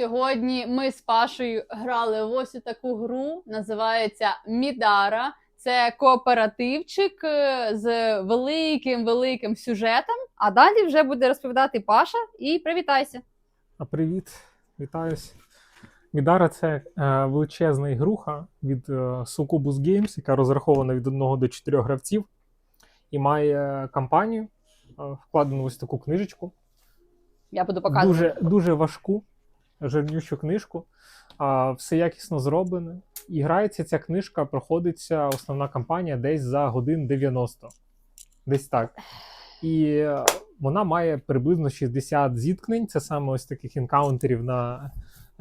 Сьогодні ми з Пашою грали в ось таку гру, називається Мідара. Це кооперативчик е, з великим великим сюжетом. А далі вже буде розповідати Паша. І привітайся. А привіт, вітаюсь. Мідара це е, величезна ігруха від е, Succubus Games, яка розрахована від 1 до 4 гравців, і має кампанію, е, вкладену в ось таку книжечку. Я буду показувати. Дуже, дуже важку, жирнющу книжку. А, все якісно зроблене. І грається ця книжка, проходиться основна кампанія десь за годин 90. Десь так. І е, вона має приблизно 60 зіткнень. Це саме ось таких інкаунтерів на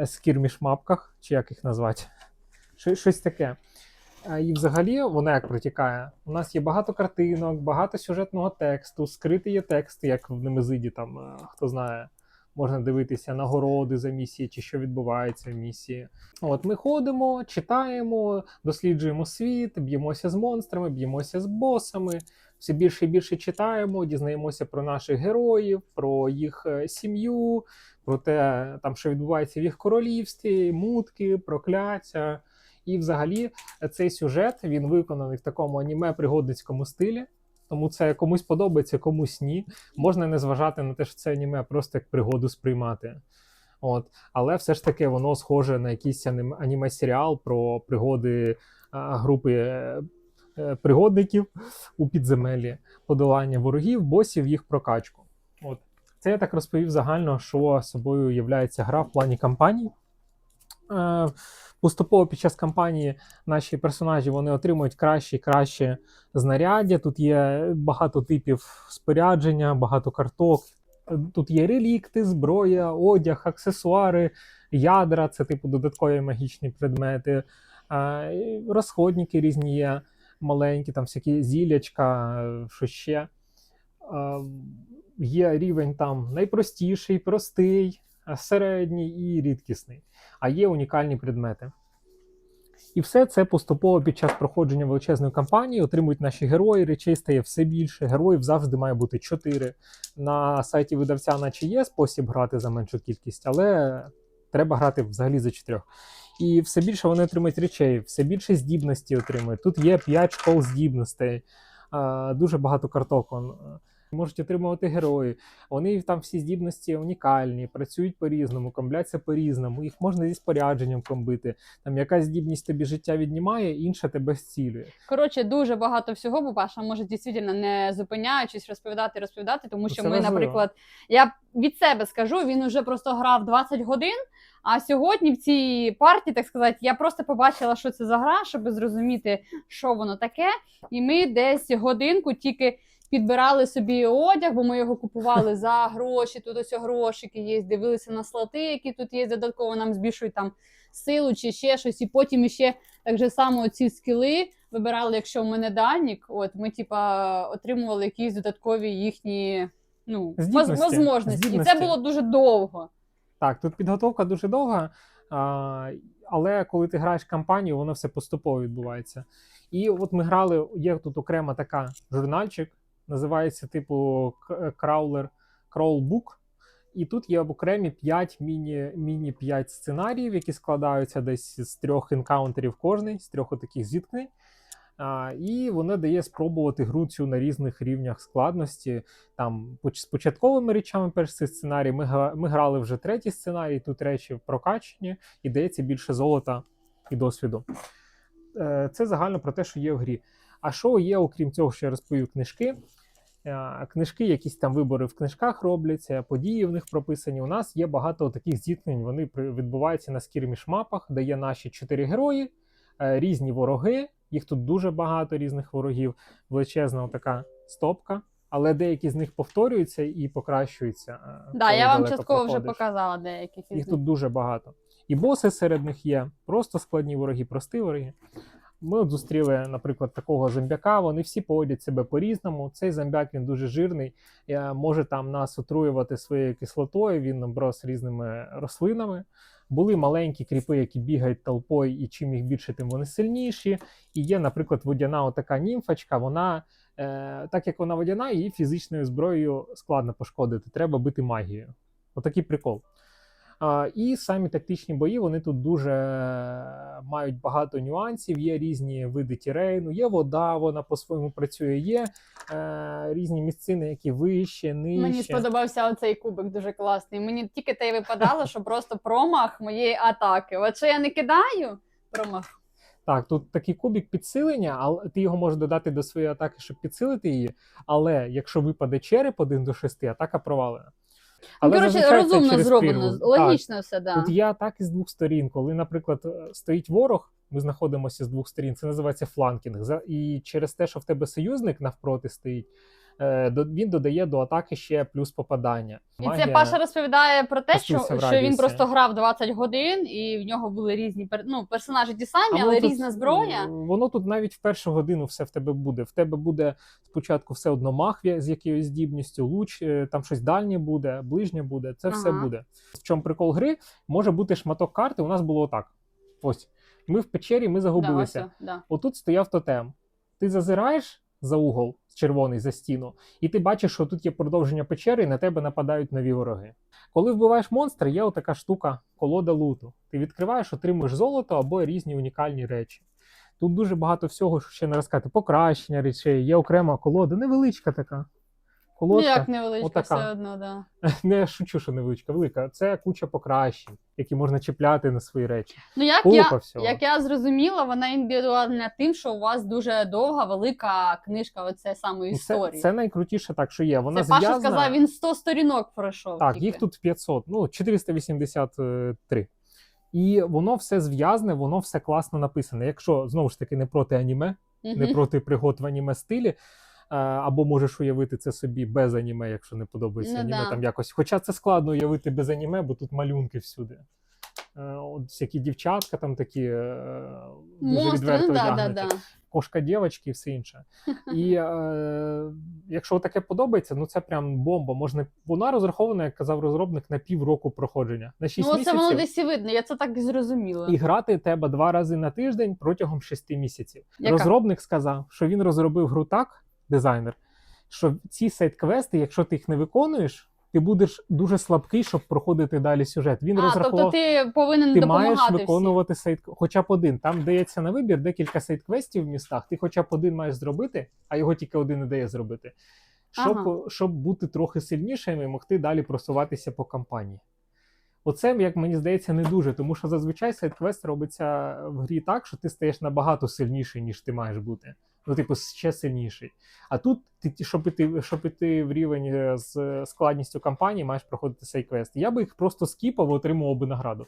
скірміш мапках, чи як їх назвати. Щось, таке. І взагалі вона як протікає. У нас є багато картинок, багато сюжетного тексту, скриті є тексти, як в Немезиді, там е, хто знає, можна дивитися нагороди за місії чи що відбувається в місії. От ми ходимо, читаємо, досліджуємо світ, б'ємося з монстрами, б'ємося з босами. Все більше і більше читаємо, дізнаємося про наших героїв, про їх е, сім'ю, про те, там, що відбувається в їх королівстві, мутки, прокляття. І взагалі е, цей сюжет він виконаний в такому аніме-пригодницькому стилі. Тому це комусь подобається, комусь ні. Можна не зважати на те, що це аніме, просто як пригоду сприймати. От. Але все ж таки воно схоже на якийсь анім- аніме-серіал про пригоди а, групи е, е, пригодників у підземеллі, подолання ворогів, босів, їх прокачку. От. Це я так розповів загально, що собою являється гра в плані кампанії. Поступово під час кампанії наші персонажі вони отримують краще і краще знаряддя. Тут є багато типів спорядження, багато карток. Тут є релікти, зброя, одяг, аксесуари, ядра це типу додаткові магічні предмети, розходники різні є маленькі, там всякі зілячка, що ще. Є рівень там найпростіший, простий, середній і рідкісний, а є унікальні предмети. І все це поступово під час проходження величезної кампанії отримують наші герої. Речей стає все більше. Героїв завжди має бути 4. На сайті видавця, наче є спосіб грати за меншу кількість, але треба грати взагалі за 4. І все більше вони отримують речей, все більше здібності отримують. Тут є 5 школ здібностей, дуже багато карток. Можуть отримувати герої. Вони там всі здібності унікальні, працюють по-різному, комбляться по-різному. Їх можна зі спорядженням комбити. Там якась здібність тобі життя віднімає, інша тебе зцілює. Коротше, дуже багато всього, бо Паша може дійсно не зупиняючись розповідати, розповідати, тому що Це ми, важливо. наприклад, я від себе скажу, він уже просто грав 20 годин. А сьогодні в цій партії, так сказати, я просто побачила, що це за гра, щоб зрозуміти, що воно таке. І ми десь годинку тільки підбирали собі одяг, бо ми його купували за гроші. Тут ось грошики є, дивилися на слоти, які тут є. Додатково нам збільшують там силу чи ще щось. І потім ще так же само ці скіли вибирали, якщо в мене данік, от ми типа отримували якісь додаткові їхні ну Здібності. воз- І це було дуже довго. Так, тут підготовка дуже довга, а, але коли ти граєш кампанію, воно все поступово відбувається. І от ми грали, є тут окрема така журнальчик, називається типу Краулер Кроулбук. І тут є окремі 5 міні, міні 5 сценаріїв, які складаються десь з трьох енкаунтерів кожний, з трьох таких зіткнень. А, і воно дає спробувати гру цю на різних рівнях складності. Там з початковими речами перший сценарій. Ми, ми грали вже третій сценарій, тут речі прокачені, і дається більше золота і досвіду. Е, Це загально про те, що є в грі. А що є, окрім цього, що я розповів книжки? Е, Книжки, якісь там вибори в книжках робляться, події в них прописані. У нас є багато таких зіткнень. Вони відбуваються на скірміш мапах, де є наші чотири герої, е, різні вороги. Їх тут дуже багато різних ворогів, величезна така стопка. Але деякі з них повторюються і покращуються. е, Да, я вам частково вже показала деяких Їх тут дуже багато. І боси серед них є, просто складні вороги, прості вороги. Ми от зустріли, наприклад, такого зомбяка. Вони всі поводять себе по-різному. Цей зомбяк він дуже жирний, е, може там нас отруювати своєю кислотою. Він оброс різними рослинами. Були маленькі кріпи, які бігають толпою, і чим їх більше, тим вони сильніші. І є, наприклад, водяна отака німфочка. Вона, е, так як вона водяна, її фізичною зброєю складно пошкодити. Треба бити магією. Отакий прикол. І самі тактичні бої вони тут дуже е, мають багато нюансів. Є різні види тірейну, є вода, вона по-своєму працює. Є е, різні місцини, які вище, нижче. Мені сподобався оцей кубик дуже класний. Мені тільки те й випадало, що просто промах моєї атаки. От що я не кидаю, промах. Так, тут такий кубик підсилення, але ти його можеш додати до своєї атаки, щоб підсилити її. Але якщо випаде череп 1 до 6, атака провалена. Ну, коротше, розумно зроблено, логічно Так. все, да. От я так з двох сторін. Коли, наприклад, стоїть ворог, ми знаходимося з двох сторін. Це називається фланкінг. І через те, що в тебе союзник навпроти стоїть, він додає до атаки ще плюс попадання. І це Паша розповідає про те, що, що він просто грав 20 годин, і в нього були різні ну, персонажі ті самі, А але тут, різна зброя. е, Воно тут навіть в першу годину все в тебе буде. В тебе буде спочатку все одно махвя з якоюсь здібністю, луч, е, там щось дальнє буде, ближнє буде. Це все буде. В чому прикол гри? Може бути шматок карти. У нас було отак. Ось. Ми в печері, ми Да, загубилися. ось, да. Отут стояв тотем. Ти зазираєш за угол червоний за стіну, і ти бачиш, що тут є продовження печери, і на тебе нападають нові вороги. Коли вбиваєш монстра, є отака штука колода луту. Ти відкриваєш, отримуєш золото або різні унікальні речі. Тут дуже багато всього, що ще не розказати. Покращення речей, є окрема колода, невеличка така. Ну, Колодка. як невеличка, отака. все одно, да. Не шучу, що невеличка, велика. Це куча покращень, які можна чіпляти на свої речі. Ну, як Купа я, всього. як я зрозуміла, вона індивідуальна тим, що у вас дуже довга, велика книжка оце І це, історії. це найкрутіше так, що є. Вона Це Паша сказав, він 100 сторінок пройшов. Так, тільки. їх тут 500, ну 483. І воно все зв'язане, воно все класно написане. Якщо знову ж таки не проти аніме, не проти пригод в аніме стилі. Е, Або можеш уявити це собі без аніме, якщо не подобається Ну аніме да. там якось. Хоча це складно уявити без аніме, бо тут малюнки всюди. Е, От всякі дівчатка там такі е, дуже відверто ну да, да, да. кошка дівочки і все інше. І е, якщо таке подобається, ну це прям бомба. Можна вона розрахована, як казав розробник, на півроку проходження. На 6 Ну, місяців воно десь і видно, я це так і зрозуміла. і грати треба два рази на тиждень протягом 6 місяців. Яка? Розробник сказав, що він розробив гру так, дизайнер, що ці сайт-квести, якщо ти їх не виконуєш, ти будеш дуже слабкий, щоб проходити далі сюжет. Він а, розрахував. тобто ти повинен Ти маєш виконувати сайт, хоча б один. Там дається на вибір декілька сайт-квестів в містах. Ти хоча б один маєш зробити, а його тільки один не дає зробити. Щоб, Ага. щоб бути трохи сильнішим і могти далі просуватися по кампанії. Оце, як мені здається, не дуже, тому що зазвичай сайт-квест робиться в грі так, що ти стаєш набагато сильніший, ніж ти маєш бути. Ну, типу, ще сильніший. А тут, ти, щоб іти, щоб іти в рівень е, з складністю кампанії, маєш проходити цей квест. Я би їх просто скіпав і отримував би награду.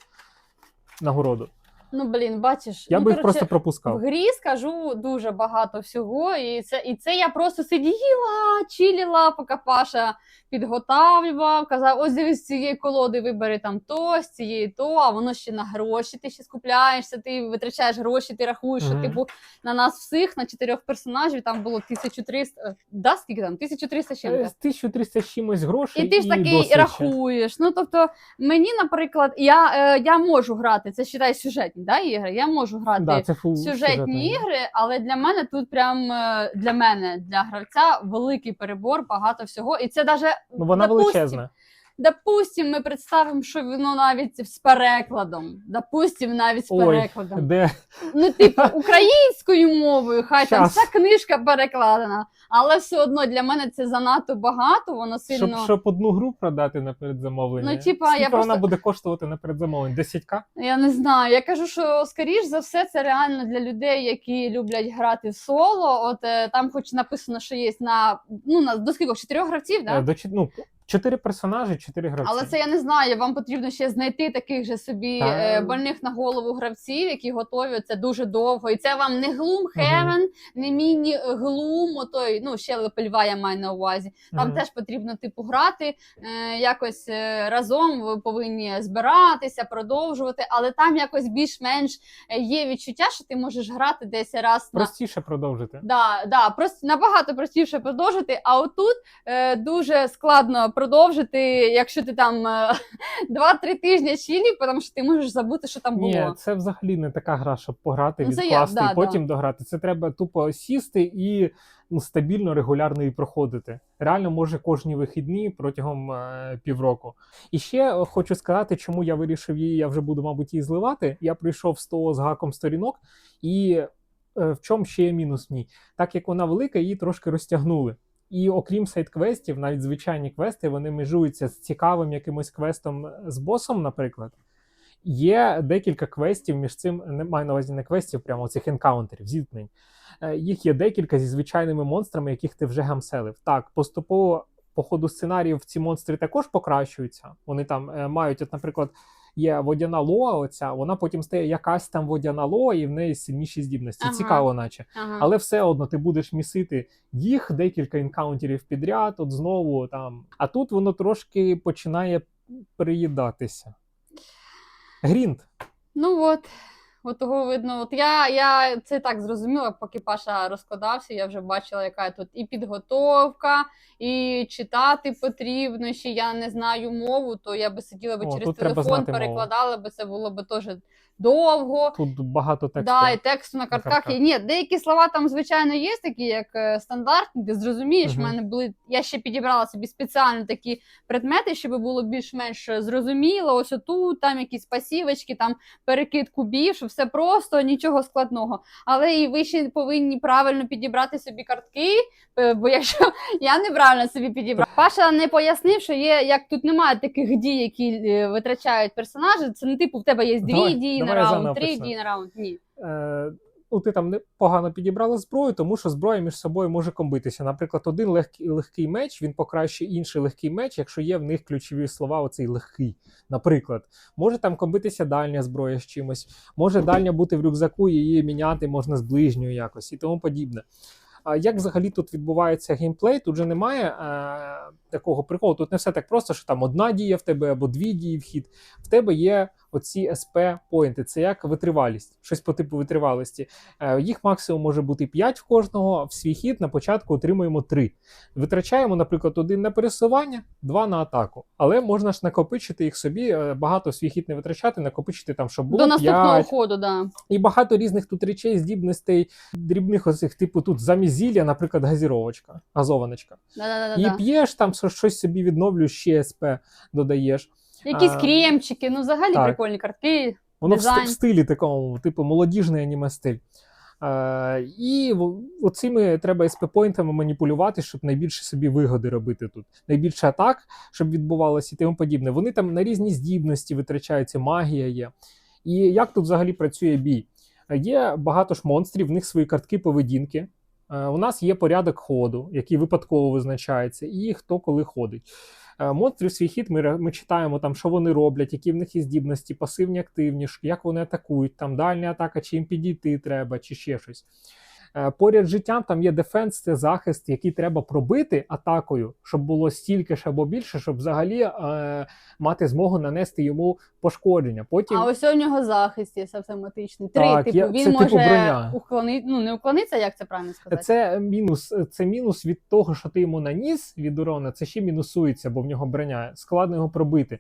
Нагороду. Ну, блін, бачиш. Я ну, би їх коротше, просто В грі скажу дуже багато всього, і це, і це я просто сиділа, чиліла, поки Паша підготавлював, казав: ось дивись, з цієї колоди вибери там то, з цієї то, а воно ще на гроші. Ти ще скупляєшся, ти витрачаєш гроші, ти рахуєш, що типу на нас всіх, на чотирьох персонажів, там було 1300, е, да, скільки там? 1300 з Е, чим-то. 1300 з чимось грошей. І ти ж такий досвід ще. рахуєш. Ну тобто, мені, наприклад, я, е, я можу грати, це вважає сюжетні да, ігри. Я можу грати Да, це фул сюжетні ігри, але для мене тут прям е, для мене, для гравця, великий перебор, багато всього. І це даже Ну, вона допустим, величезна. Допустим, ми представимо, що воно навіть з перекладом. Допустим, навіть з Ой, перекладом. Де Ну, типу, українською мовою, хай там вся книжка перекладена, але все одно для мене це занадто багато, воно сильно. щоб, щоб одну гру продати на передзамовлення. Ну, типа, Скільки я вона буде коштувати на передзамовлення? 10к? Я не знаю. Я кажу, що скоріш за все це реально для людей, які люблять грати в соло. От е, там, хоч написано, що є на ну на до скількох чотирьох гравців, да? Е, До, ну, чотири персонажі, чотири гравці. Але це я не знаю. Вам потрібно ще знайти таких же собі Та- е, больних на голову гравців, які готові. Це дуже довго. І це вам не глум Heaven, не міні глум. Отой, ну ще лепельва я маю на увазі. Там Мгм. теж потрібно типу грати е, якось е, разом. Ви повинні збиратися, продовжувати, але там якось більш-менш е, є відчуття, що ти можеш грати десь раз на Простіше продовжити. Да, да, просто набагато простіше продовжити. А отут е, дуже складно продовжити, якщо ти там е, 2-3 тижні чилів, тому що ти можеш забути, що там було. Ні, це взагалі не така гра, щоб пограти, Ну, відкласти да, і потім дограти. Це треба тупо сісти і ну, стабільно, регулярно її проходити. Реально, може, кожні вихідні протягом е, півроку. І ще е, хочу сказати, чому я вирішив її, я вже буду, мабуть, її зливати. Я прийшов 100 з гаком сторінок, і е, в чому ще є мінус в ній? Так як вона велика, її трошки розтягнули. І окрім сайт-квестів, навіть звичайні квести, вони межуються з цікавим якимось квестом з босом, наприклад. Є декілька квестів між цим, не маю на увазі не квестів, прямо цих енкаунтерів, зіткнень. Е, Їх є декілька зі звичайними монстрами, яких ти вже гамселив. Так, поступово по ходу сценаріїв ці монстри також покращуються. Вони там е, мають, от, наприклад, є водяна лоа, оця, вона потім стає якась там водяна лоа, і в неї сильніші здібності. Ага. Цікаво, наче. Ага. Але все одно ти будеш місити їх декілька інкаунтерів підряд, от знову там. А тут воно трошки починає приїдатися. Грінт. Ну от, от того видно. От я, я це так зрозуміла, поки Паша розкладався, я вже бачила, яка тут і підготовка, і читати потрібно. Ще я не знаю мову, то я би сиділа би О, через телефон, мову. перекладала би це було би теж довго. Тут багато тексту. Да, і тексту на картках картках. є. Ні, деякі слова там, звичайно, є такі, як е, стандартні, ти зрозумієш. Мгм. У мене були. Я ще підібрала собі спеціально такі предмети, щоб було більш-менш зрозуміло. Ось отут, там якісь пасівочки, там перекид кубів, щоб все просто, нічого складного. Але і ви ще повинні правильно підібрати собі картки, е, бо якщо я неправильно собі підібрала. Паша не пояснив, що є, як тут немає таких дій, які е, витрачають персонажі. Це не типу в тебе є дві Давай, дії давай я раунд, почну. на раунд. Ні. Е, ну, ти там непогано підібрала зброю, тому що зброя між собою може комбитися. Наприклад, один легкий, легкий меч він покращує інший легкий меч, якщо є в них ключові слова, оцей легкий. Наприклад, може там комбитися дальня зброя з чимось, може дальня бути в рюкзаку, її міняти можна з ближньою якось і тому подібне. А як взагалі тут відбувається геймплей? Тут же немає е, такого приколу. Тут не все так просто, що там одна дія в тебе або дві дії в хід. В тебе є оці СП-поінти. Це як витривалість, щось по типу витривалості. Е, їх максимум може бути 5 в кожного. В свій хід на початку отримуємо 3. Витрачаємо, наприклад, один на пересування, два на атаку. Але можна ж накопичити їх собі, е, багато в свій хід не витрачати, накопичити там, щоб було До наступного 5, ходу, да. і багато різних тут речей, здібностей, дрібних оцих, типу тут замість зілля, наприклад, газіровочка, газованочка. Да-да-да-да. І п'єш там щось собі відновлюєш, ще СП додаєш. Якісь А, кремчики, ну взагалі так. прикольні картки. Воно в, ст- Дизайн. в стилі такому, типу, молодіжний аніме стиль. Е, і в- оцими треба СП-поінтами маніпулювати, щоб найбільше собі вигоди робити тут. Найбільше атак, щоб відбувалося і тому подібне. Вони там на різні здібності витрачаються, магія є. І як тут взагалі працює бій? Е, Є багато ж монстрів, в них свої картки поведінки. Е, У нас є порядок ходу, який випадково визначається, і хто коли ходить. Е, Монстрів свій хід ми, ми читаємо, там, що вони роблять, які в них є здібності, пасивні, активні, як вони атакують, там дальня атака, чи їм підійти треба, чи ще щось. Е, Поряд з життям там є дефенс, це захист, який треба пробити атакою, щоб було стільки ж або більше, щоб взагалі е, мати змогу нанести йому пошкодження. Потім А ось у нього захист є автоматичний. Три, Так, типу, є- він це може типу уклонити, ну не уклонитися, як це правильно сказати? Це мінус, це мінус від того, що ти йому наніс від урона, це ще мінусується, бо в нього броня. Складно його пробити.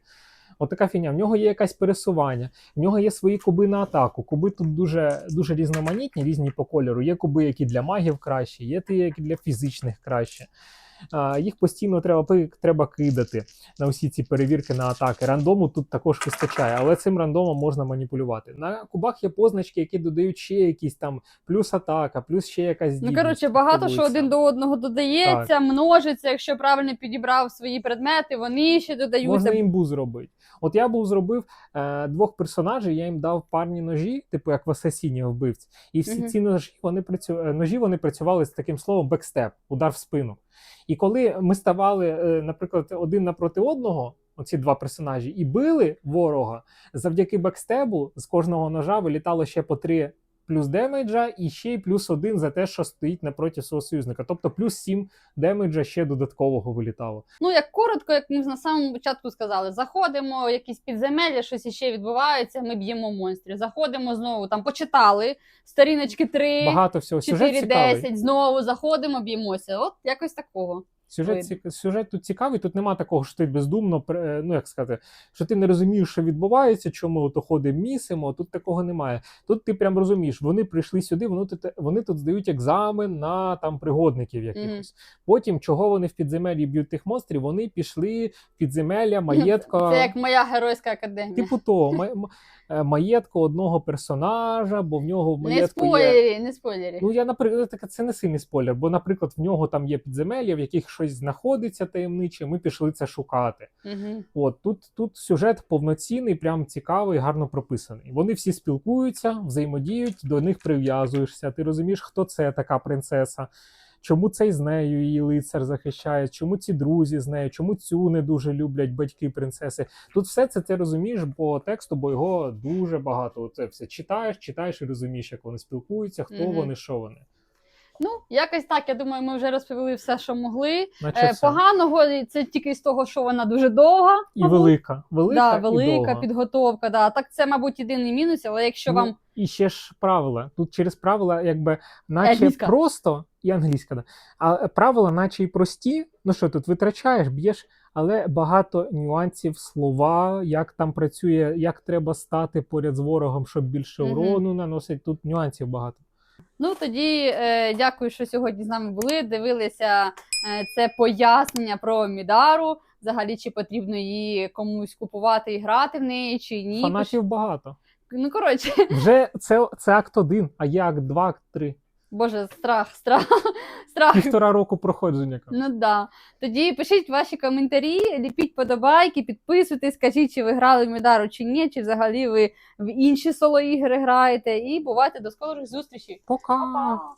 Отака фігня. В нього є якесь пересування, в нього є свої куби на атаку. Куби тут дуже, дуже різноманітні, різні по кольору. Є куби, які для магів краще, є ті, які для фізичних краще. А, їх постійно треба, треба кидати на усі ці перевірки на атаки. Рандому тут також вистачає, але цим рандомом можна маніпулювати. На кубах є позначки, які додають ще якісь там плюс атака, плюс ще якась Ну, коротше, багато що один до одного додається, множиться. Якщо правильно підібрав свої предмети, вони ще додаються. Можна імбу зробити. От я був зробив е, двох персонажів, я їм дав парні ножі, типу як в Асасіні вбивці. І всі ці ножі вони працю... е, ножі вони працювали з таким словом бекстеп, удар в спину. І коли ми ставали, е, наприклад, один напроти одного, оці два персонажі, і били ворога, завдяки бекстебу з кожного ножа вилітало ще по три плюс демеджа, і ще й плюс один за те, що стоїть напроти свого союзника. Тобто плюс сім демеджа ще додаткового вилітало. Ну, як коротко, як ми на самому початку сказали, заходимо в якісь підземелля, щось іще відбувається, ми б'ємо монстрів. Заходимо знову, там почитали сторіночки 3, Багато всього. Сюжет 4, цікавий. знову заходимо, б'ємося. От якось такого. Сюжет, Видно. сюжет тут цікавий, тут нема такого, що ти бездумно, е, ну як сказати, що ти не розумієш, що відбувається, чому ото ходимо місимо. Тут такого немає. Тут ти прям розумієш, вони прийшли сюди, вони тут, вони тут здають екзамен на там пригодників якихось. Потім, чого вони в підземеллі б'ють тих монстрів, вони пішли в підземелля, маєтка. Це як моя геройська академія. Типу того, маєтку одного персонажа, бо в нього в не маєтку є. не спойлері. Ну, я, наприклад, так, це не сильний спойлер, бо, наприклад, в нього там є підземелля, в яких щось знаходиться таємниче, ми пішли це шукати. Угу. От тут, тут сюжет повноцінний, прям цікавий, гарно прописаний. Вони всі спілкуються, взаємодіють, до них прив'язуєшся. Ти розумієш, хто це така принцеса. Чому цей з нею її лицар захищає? Чому ці друзі з нею? Чому цю не дуже люблять батьки принцеси? Тут все це ти розумієш по тексту, бо його дуже багато. Це все читаєш, читаєш і розумієш, як вони спілкуються, хто Мгм. вони, що вони. Ну, якось так, я думаю, ми вже розповіли все, що могли. Е, все. поганого це тільки з того, що вона дуже довга. І мабуть. велика. Велика, да, і довга. підготовка. Да. Так це, мабуть, єдиний мінус, але якщо Ну, вам І ще ж правила. Тут через правила, якби, наче Англійська. просто, і англійська, да. а правила, наче і прості. Ну що, тут витрачаєш, б'єш, але багато нюансів, слова, як там працює, як треба стати поряд з ворогом, щоб більше урону наносить. Тут нюансів багато. Ну тоді е, дякую, що сьогодні з нами були. Дивилися е, це пояснення про Мідару. Взагалі, чи потрібно її комусь купувати і грати в неї, чи ні. Фанатів багато. Ну коротше, Вже це, це акт один, а є акт два, акт три. Боже, страх, страх, страх. Півтора року проходження. Ну да. Тоді пишіть ваші коментарі, ліпіть подобайки, підписуйтесь, скажіть, чи ви грали в Мідару чи ні, чи взагалі ви в інші соло ігри граєте. І бувайте до скорих зустрічей. Пока! Па-па!